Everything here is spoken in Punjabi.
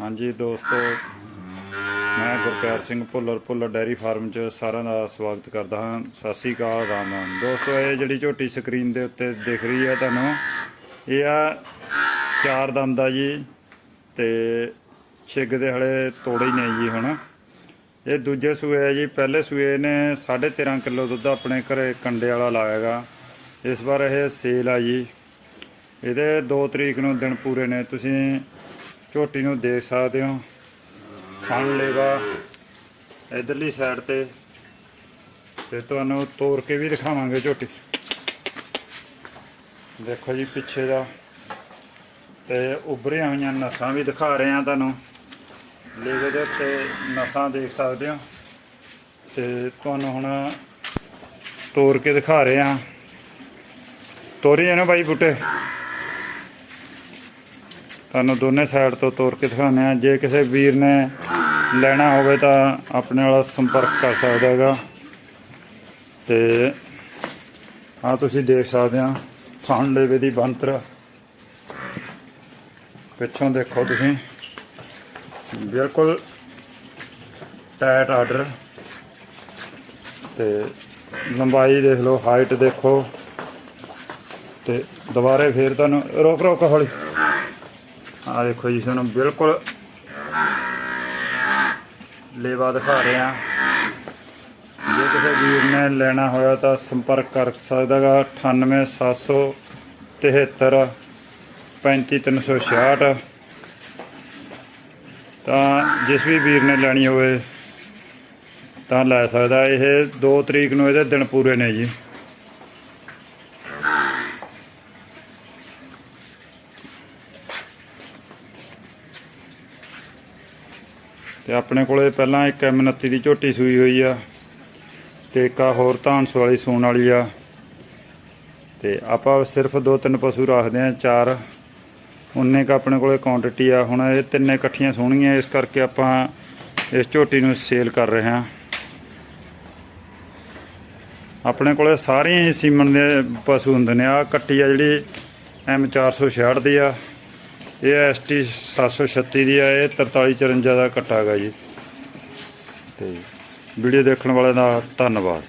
ਹਾਂਜੀ ਦੋਸਤੋ, ਮੈਂ ਗੁਰਪਿਆਰ ਸਿੰਘ ਭੁੱਲਰ ਭੁੱਲਰ ਡੈਰੀ ਫਾਰਮ 'ਚ ਸਾਰਿਆਂ ਦਾ ਸਵਾਗਤ ਕਰਦਾ ਹਾਂ। ਸਤਿ ਸ੍ਰੀ ਅਕਾਲ, ਰਾਮ ਰਾਮ। ਦੋਸਤੋ, ਇਹ ਜਿਹੜੀ ਝੋਟੀ ਸਕਰੀਨ ਦੇ ਉੱਤੇ ਦਿਖ ਰਹੀ ਹੈ ਤੁਹਾਨੂੰ, ਇਹ ਆ ਚਾਰ ਦੰਦ ਆ ਜੀ ਤੇ ਛਿੱਗ ਦੇ ਹਲੇ ਤੋੜੇ ਹੀ ਨੇ ਜੀ ਹੁਣ। ਇਹ ਦੂਜੇ ਸੂਏ ਹੈ ਜੀ, ਪਹਿਲੇ ਸੂਏ ਨੇ 13.5 ਕਿਲੋ ਦੁੱਧ ਆਪਣੇ ਘਰੇ ਕੰਡੇ ਵਾਲਾ ਲਾਇਆਗਾ। ਇਸ ਵਾਰ ਇਹ ਸੇਲ ਆ ਜੀ। ਇਹਦੇ 2 ਤਰੀਕ ਨੂੰ ਦਿਨ ਪੂਰੇ ਨੇ। ਤੁਸੀਂ ਝੋਟੀ ਨੂੰ ਦੇਖ ਸਕਦੇ ਹੋ। ਫਣ ਲੇਵਾ, ਇਧਰਲੀ ਸਾਈਡ ਤੇ। ਤੇ ਤੁਹਾਨੂੰ ਤੋੜ ਕੇ ਵੀ ਦਿਖਾਵਾਂਗੇ ਝੋਟੀ। ਦੇਖੋ ਜੀ ਪਿੱਛੇ ਦਾ। ਤੇ ਉੱਭਰੀਆਂ ਹੋਈਆਂ ਨਸਾਂ ਵੀ ਦਿਖਾ ਰਹੇ ਆ ਤੁਹਾਨੂੰ। ਲੇਵੇ ਦੇ ਉੱਤੇ ਨਸਾਂ ਦੇਖ ਸਕਦੇ ਹੋ। ਤੇ ਤੁਹਾਨੂੰ ਹੁਣ ਤੋੜ ਕੇ ਦਿਖਾ ਰਹੇ ਆ ਤੋਰੀ ਹੈ ਨਾ ਬਾਈ ਬੁੱਟੇ। ਤੁਹਾਨੂੰ ਦੋਨੇ ਸਾਈਡ ਤੋਂ ਤੋੜ ਕੇ ਦਿਖਾਉਂਦੇ ਆ ਜੇ ਕਿਸੇ ਵੀਰ ਨੇ ਲੈਣਾ ਹੋਵੇ ਤਾਂ ਆਪਣੇ ਨਾਲ ਸੰਪਰਕ ਕਰ ਸਕਦਾ ਹੈਗਾ। ਤੇ ਆ ਤੁਸੀਂ ਦੇਖ ਸਕਦੇ ਆ ਥਣ ਲੇਵੇ ਦੀ ਬੰਤਰ ਪਿੱਛੋਂ ਦੇਖੋ ਤੁਸੀਂ। ਬਿਲਕੁਲ ਟਾਈਟ ਆਰਡਰ ਤੇ ਲੰਬਾਈ ਦੇਖ ਲਓ ਹਾਈਟ ਦੇਖੋ। ਤੇ ਦੁਬਾਰੇ ਫੇਰ ਤੁਹਾਨੂੰ ਰੋਕ ਰੋਕ ਹੌਲੀ। ਆ ਦੇਖੋ ਜੀ, ਤੁਹਾਨੂੰ ਬਿਲਕੁਲ ਲੇਵਾ ਦਿਖਾ ਰਹੇ ਆ ਜੇ ਕਿਸੇ ਵੀਰ ਨੇ ਲੈਣਾ ਹੋਇਆ ਤਾਂ ਸੰਪਰਕ ਕਰ ਸਕਦਾਗਾ 98773 35366 ਤਾਂ ਜਿਸ ਵੀ ਵੀਰ ਨੇ ਲੈਣੀ ਹੋਵੇ ਤਾਂ ਲੈ ਸਕਦਾ, ਇਹ 2 ਤਰੀਕ ਨੂੰ ਇਹਦੇ ਦਿਨ ਪੂਰੇ ਨੇ ਜੀ। ਤੇ ਆਪਣੇ ਕੋਲੇ ਪਹਿਲਾਂ ਇੱਕ M29 ਦੀ ਝੋਟੀ ਸੂਈ ਹੋਈ ਆ, ਤੇ ਇੱਕ ਆ ਹੋਰ ਧਾਨਸ ਵਾਲੀ ਸੂਣ ਵਾਲੀ ਆ। ਤੇ ਆਪਾਂ ਸਿਰਫ ਦੋ ਤਿੰਨ ਪਸ਼ੂ ਰੱਖਦੇ ਆ, ਚਾਰ। ਉਨੇ ਕ ਆਪਣੇ ਕੋਲੇ ਕੁਆਂਟੀਟੀ ਆ। ਹੁਣ ਇਹ ਤਿੰਨੇ ਇਕੱਠੀਆਂ ਸੋਹਣੀਆਂ ਇਸ ਕਰਕੇ ਆਪਾਂ ਇਸ ਝੋਟੀ ਨੂੰ ਸੇਲ ਕਰ ਰਹੇ ਹਾਂ। ਆਪਣੇ ਕੋਲੇ ਸਾਰੀਆਂ ਹੀ ਸੀਮਨ ਦੇ ਪਸ਼ੂ ਹੁੰਦੇ ਨੇ। ਆ ਕੱਟੀ ਆ ਜਿਹੜੀ M466 ਦੀ ਆ। ਇਹ ਐਸਟੀ 736 ਦੀ ਆ, ਇਹ 4354 ਦਾ ਕੱਟਾ ਹੈਗਾ ਜੀ। ਤੇ ਵੀਡੀਓ ਦੇਖਣ ਵਾਲਿਆਂ ਦਾ ਧੰਨਵਾਦ।